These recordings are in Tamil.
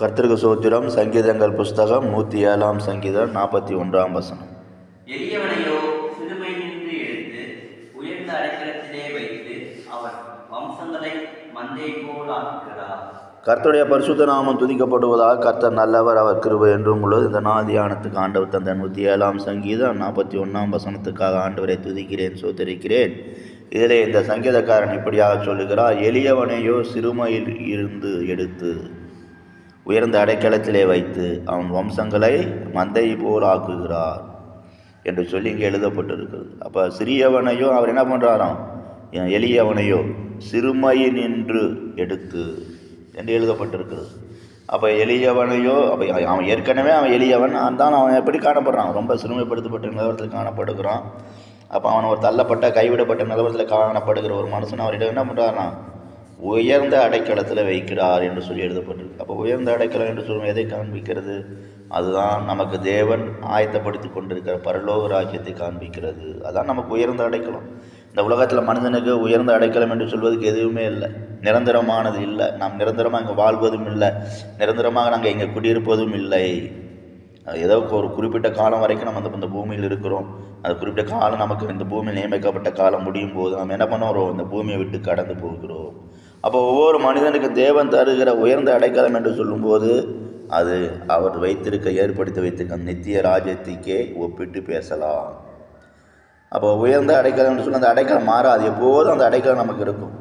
கர்த்தருக்கு சோத்திரம் சங்கீதங்கள் புஸ்தகம் நூற்றி ஏழாம் சங்கீதம் நாற்பத்தி ஒன்றாம் வசனம். எளியவனையோ சிறுமை நின்று எடுத்து உயர்ந்த அடைக்கலத்திலே வைத்து அவர் வம்சங்களை மந்தை போல் ஆக்குகிறார். கர்த்தருடைய பரிசுத்த நாமம் துதிக்கப்படுவதாக கர்த்தர் நல்லவர் அவர் கிருபை என்றும் உள்ளது. இந்த நாள் தியானத்துக்கு ஆண்டவர் தந்த நூற்றி ஏழாம் சங்கீதம் நாற்பத்தி ஒன்றாம் வசனத்துக்காக ஆண்டவரை துதிக்கிறேன் சோதரிக்கிறேன் இதிலே இந்த சங்கீதக்காரன் இப்படியாக சொல்லுகிறார் எளியவனையோ சிறுமையில் இருந்து எடுத்து உயர்ந்த அடைக்கலத்திலே வைத்து அவன் வம்சங்களை மந்தை போல் ஆக்குகிறார் என்று சொல்லி இங்கே எழுதப்பட்டிருக்கிறது. அப்போ சிறியவனையோ அவர் என்ன பண்ணுறாராம் எளியவனையோ சிறுமையினின்று எடுத்து என்று எழுதப்பட்டிருக்கிறது. அப்போ எளியவனையோ அப்போ அவன் ஏற்கனவே அவன் எளியவன் தான் அவன் எப்படி காணப்படுறான்? ரொம்ப சிறுமைப்படுத்தப்பட்ட நிலவரத்தில் காணப்படுகிறான். அப்போ அவன் ஒரு தள்ளப்பட்ட கைவிடப்பட்ட நிலவரத்தில் காணப்படுகிற ஒரு மனுஷன் அவரிடம் என்ன பண்ணுறாருனா உயர்ந்த அடைக்கலத்தில் வைக்கிறார் என்று சொல்லி எழுதப்பட்டிருக்கு. அப்போ உயர்ந்த அடைக்கலம் என்று சொல்லும் எதை காண்பிக்கிறது? அதுதான் நமக்கு தேவன் ஆயத்தப்படுத்தி கொண்டிருக்கிற பரலோக ராஜ்யத்தை காண்பிக்கிறது. அதான் நமக்கு உயர்ந்த அடைக்கலம். இந்த உலகத்தில் மனிதனுக்கு உயர்ந்த அடைக்கலம் என்று சொல்வதற்கு எதுவுமே இல்லை. நிரந்தரமானது இல்லை. நாம் நிரந்தரமாக இங்கே வாழ்வதும் இல்லை. நிரந்தரமாக நாங்கள் இங்கே குடியிருப்பதும் இல்லை. ஏதோ ஒரு குறிப்பிட்ட காலம் வரைக்கும் நம்ம அந்த இந்த பூமியில் இருக்கிறோம். அது குறிப்பிட்ட காலம் நமக்கு இந்த பூமியில் நியமிக்கப்பட்ட காலம் முடியும் போது நம்ம என்ன பண்ணுறோம்? இந்த பூமியை விட்டு கடந்து போகிறோம். அப்போ ஒவ்வொரு மனிதனுக்கு தேவன் தருகிற உயர்ந்த அடைக்கலம் என்று சொல்லும்போது அது அவர் வைத்திருக்க ஏற்படுத்தி வைத்திருக்க நித்திய ராஜ்யத்துக்கே ஒப்பிட்டு பேசலாம். அப்போ உயர்ந்த அடைக்கலம் என்று சொல்லி அந்த அடைக்கலம் மாறாது. எப்போதும் அந்த அடைக்கலம் நமக்கு இருக்கும்.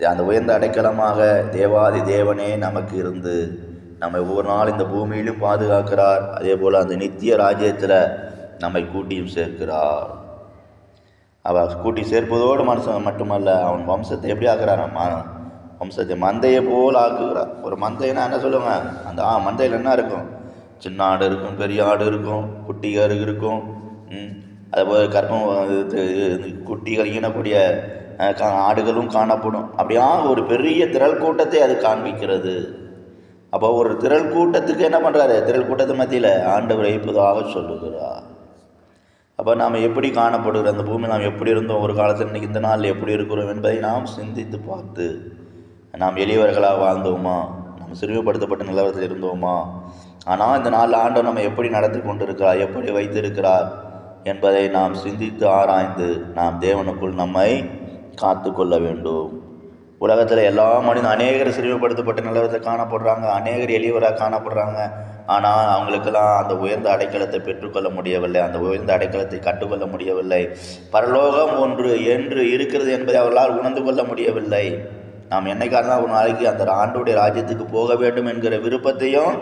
அந்த உயர்ந்த அடைக்கலமாக தேவாதி தேவனே நமக்கு இருந்து நம்மை ஒவ்வொரு நாள் இந்த பூமியிலும் பாதுகாக்கிறார். அதே போல் அந்த நித்திய ராஜ்யத்தில் நம்மை கூட்டியும் சேர்க்கிறார். அவள் கூட்டி சேர்ப்பதோடு மனுஷன் மட்டுமல்ல அவன் வம்சத்தை எப்படி ஆக்குறான்? வம்சத்தை மந்தையை போல் ஆக்குகிறான் ஒரு மந்தைன்னா என்ன சொல்லுவாங்க அந்த ஆ மந்தையில் என்ன இருக்கும்? சின்ன ஆடு இருக்கும் பெரிய ஆடு இருக்கும் குட்டிகள் இருக்கும் அதுபோல் கற்பம் குட்டிகள் ஈனக்கூடிய ஆடுகளும் காணப்படும். அப்படியா? ஒரு பெரிய திரள் கூட்டத்தை அது காண்பிக்கிறது. அப்போ ஒரு திரள் கூட்டத்துக்கு என்ன பண்ணுறாரு திரள் கூட்டத்து மத்தியில் ஆண்டவர் வைப்பதாக சொல்லுகிறார். அப்போ நாம் எப்படி காணப்படுகிற அந்த பூமி நாம் எப்படி இருந்தோம் ஒரு காலத்தில் இன்றைக்கி இந்த நாளில் எப்படி இருக்கிறோம் என்பதை நாம் சிந்தித்து பார்த்து நாம் எளியவர்களாக வாழ்ந்தோமா? நாம் சிறுமைப்படுத்தப்பட்ட நிலவரத்தில் இருந்தோமா? ஆனால் இந்த நாளில் ஆண்டு நம்ம எப்படி நடத்தி கொண்டிருக்கிறார் எப்படி வைத்திருக்கிறார் என்பதை நாம் சிந்தித்து ஆராய்ந்து நாம் தேவனுக்குள் நம்மை காத்து கொள்ள வேண்டும். உலகத்தில் எல்லா மனிதன் அநேகர் சிறுமைப்படுத்தப்பட்ட நிலவரத்தில் காணப்படுறாங்க அநேகர் எளியவராக காணப்படுறாங்க. ஆனால் அவங்களுக்கெல்லாம் அந்த உயர்ந்த அடைக்கலத்தை பெற்றுக்கொள்ள முடியவில்லை அந்த உயர்ந்த அடைக்கலத்தை கற்றுக்கொள்ள முடியவில்லை. பரலோகம் ஒன்று என்று இருக்கிறது என்பதை அவர்களால் உணர்ந்து கொள்ள முடியவில்லை. நாம் என்னைக்காக ஒரு நாளைக்கு அந்த ஆண்டுடைய ராஜ்யத்துக்கு போக வேண்டும் என்கிற விருப்பத்தையும்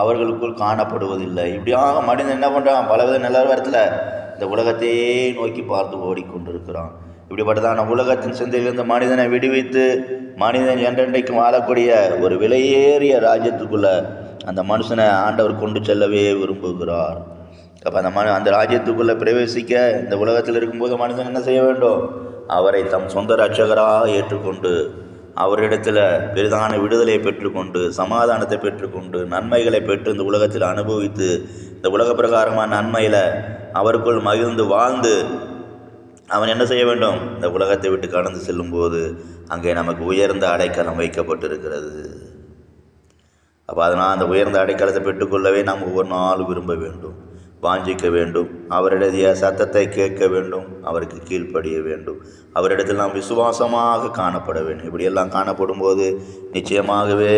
அவர்களுக்குள் காணப்படுவதில்லை. இப்படியாக மனிதன் என்ன பண்ணுறான் பலவித நிலவரத்தில் இந்த உலகத்தையே நோக்கி பார்த்து ஓடிக்கொண்டிருக்கிறான். இப்படிப்பட்டதான உலகத்தின் சிந்தையிலிருந்து மனிதனை விடுவித்து மனிதன் என்றென்றைக்கும் வாழக்கூடிய ஒரு விலையேறிய ராஜ்யத்துக்குள்ள அந்த மனுஷனை ஆண்டவர் கொண்டு செல்லவே விரும்புகிறார். அப்போ அந்த மனு அந்த ராஜ்யத்துக்குள்ளே பிரவேசிக்க இந்த உலகத்தில் இருக்கும்போது மனிதன் என்ன செய்ய வேண்டும்? அவரை தம் சொந்த ரட்சகராக ஏற்றுக்கொண்டு அவரிடத்தில் பெரிதான விடுதலையை பெற்றுக்கொண்டு சமாதானத்தை பெற்றுக்கொண்டு நன்மைகளை பெற்று இந்த உலகத்தில் அனுபவித்து இந்த உலக பிரகாரமான நன்மையில் அவருக்குள் மகிழ்ந்து வாழ்ந்து அவன் என்ன செய்ய வேண்டும்? இந்த உலகத்தை விட்டு கடந்து செல்லும்போது அங்கே நமக்கு உயர்ந்த அடைக்கலம் வைக்கப்பட்டிருக்கிறது. அப்போ அதனால் அந்த உயர்ந்த அடைக்கலத்தை பெற்றுக்கொள்ளவே நாம் ஒவ்வொரு நாளும் விரும்ப வேண்டும். வாஞ்சிக்க வேண்டும். அவருடைய சத்தத்தை கேட்க வேண்டும். அவருக்கு கீழ்ப்படிய வேண்டும். அவரிடத்தில் நாம் விசுவாசமாக காணப்பட வேண்டும். இப்படியெல்லாம் காணப்படும் போது நிச்சயமாகவே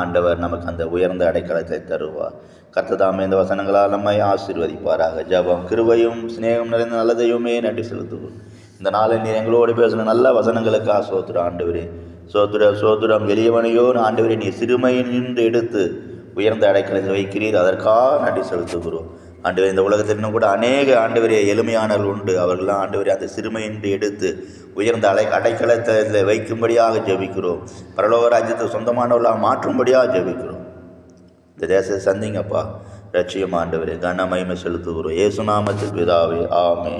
ஆண்டவர் நமக்கு அந்த உயர்ந்த அடைக்கலத்தை தருவார். கர்த்ததாமே இந்த வசனங்களால் நம்மை ஆசீர்வதிப்பாராக. ஜபம் கிருவையும் சிநேகம் நிறைந்த நல்லதையுமே நன்றி செலுத்துவோம். இந்த நாளில் நீர் எங்களோடு பேசின நல்ல வசனங்களுக்காக சோத்துற ஆண்டவரே. சோத்துர சோத்துரம் எளியவனையோ ஆண்டவரே நீ சிறுமையின் நின்று எடுத்து உயர்ந்த அடைக்கலத்தில் வைக்கிறீர். அதற்காக நன்றி செலுத்துகிறோம். ஆண்டவர் இந்த உலகத்திலும் கூட அநேக ஆண்டவரே எளிமையானவர்கள் உண்டு. அவர்கள்லாம் ஆண்டவரே அந்த சிறுமையின்றி எடுத்து உயர்ந்த அடை அடைக்கலத்தில் வைக்கும்படியாக ஜெபிக்கிறோம். பரலோக ராஜ்யத்தை சொந்தமானவர்களாக மாற்றும்படியாக ஜெபிக்கிறோம். இந்த தேசத்தை சந்திங்கப்பா லட்சியம் ஆண்டவரே கன மகிமை செலுத்துகிறோம் ஏசுநாமத்தில் பிதாவே ஆமே